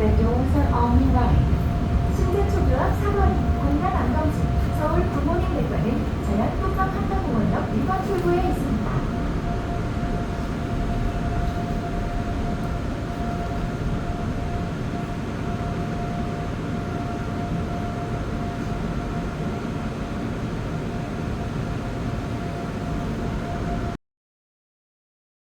ve doğumsal anı var. Şimdi